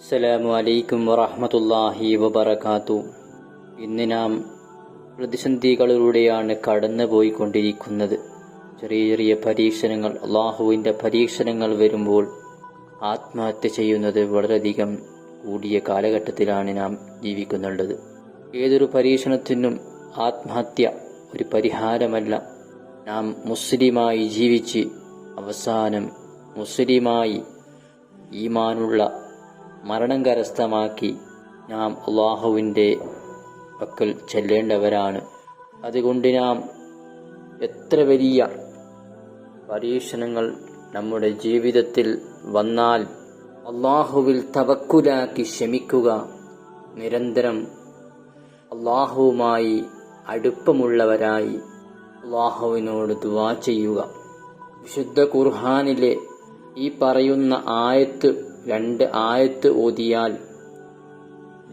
അസ്സലാമു അലൈക്കും വറഹ്മത്തുള്ളാഹി വബറകാതു. ഇന്ന് നാം പ്രതിസന്ധികളിലൂടെയാണ് കടന്നു പോയിക്കൊണ്ടിരിക്കുന്നത് ചെറിയ ചെറിയ പരീക്ഷണങ്ങൾ അള്ളാഹുവിന്റെ പരീക്ഷണങ്ങൾ വരുമ്പോൾ ആത്മഹത്യ ചെയ്യുന്നത് വളരെയധികം കൂടിയ കാലഘട്ടത്തിലാണ് നാം ജീവിക്കുന്നുള്ളത്. ഏതൊരു പരീക്ഷണത്തിനും ആത്മഹത്യ ഒരു പരിഹാരമല്ല. നാം മുസ്ലിമായി ജീവിച്ച് അവസാനം മുസ്ലിമായി ഈമാനുള്ള മരണം കരസ്ഥമാക്കി നാം അള്ളാഹുവിന്റെ പക്കൽ ചെല്ലേണ്ടവരാണ്. അതുകൊണ്ട് നാം എത്ര വലിയ പരീക്ഷണങ്ങൾ നമ്മുടെ ജീവിതത്തിൽ വന്നാൽ അള്ളാഹുവിൽ തവക്കുലാക്കി ക്ഷമിക്കുക നിരന്തരം അള്ളാഹുവുമായി അടുപ്പമുള്ളവരായി അള്ളാഹുവിനോട് ദുവാ ചെയ്യുക. വിശുദ്ധ ഖുർഹാനിലെ ഈ പറയുന്ന ആയത്ത് രണ്ട് ആയത്ത് ഓതിയാൽ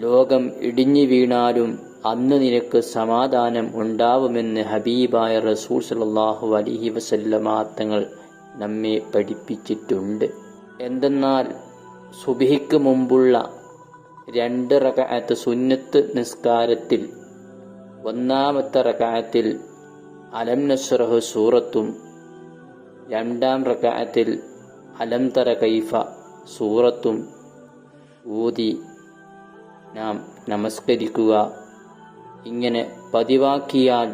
ലോകം ഇടിഞ്ഞു വീണാലും അന്ന് നിനക്ക് സമാധാനം ഉണ്ടാവുമെന്ന് ഹബീബായ റസൂൽ സല്ലല്ലാഹു അലൈഹി വസല്ലമ തങ്ങൾ നമ്മെ പഠിപ്പിച്ചിട്ടുണ്ട്. എന്തെന്നാൽ സുബിഹിക്ക് മുമ്പുള്ള രണ്ട് റകഅത്ത് സുന്നത്ത് നിസ്കാരത്തിൽ ഒന്നാമത്തെ റകഅത്തിൽ അലം നസ്റഹ് സൂറത്തും രണ്ടാം റകഅത്തിൽ അലം തര കൈഫ സൂറത്തും ഊതി നാം നമസ്കരിക്കുക. ഇങ്ങനെ പതിവാക്കിയാൽ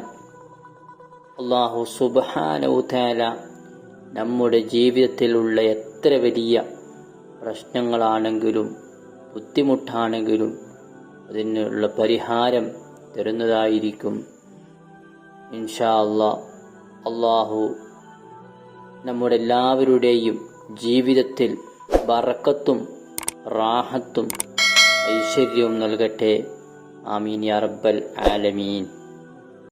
അള്ളാഹു സുബാനൗതാല നമ്മുടെ ജീവിതത്തിലുള്ള എത്ര വലിയ പ്രശ്നങ്ങളാണെങ്കിലും ബുദ്ധിമുട്ടാണെങ്കിലും അതിനുള്ള പരിഹാരം തരുന്നതായിരിക്കും. ഇൻഷാ അള്ളാ അള്ളാഹു നമ്മുടെ എല്ലാവരുടെയും ജീവിതത്തിൽ ബറക്കത്തും റാഹത്തും ഐശ്വര്യവും നൽകട്ടെ. ആമീൻ യാ റബ്ബൽ ആലമീൻ.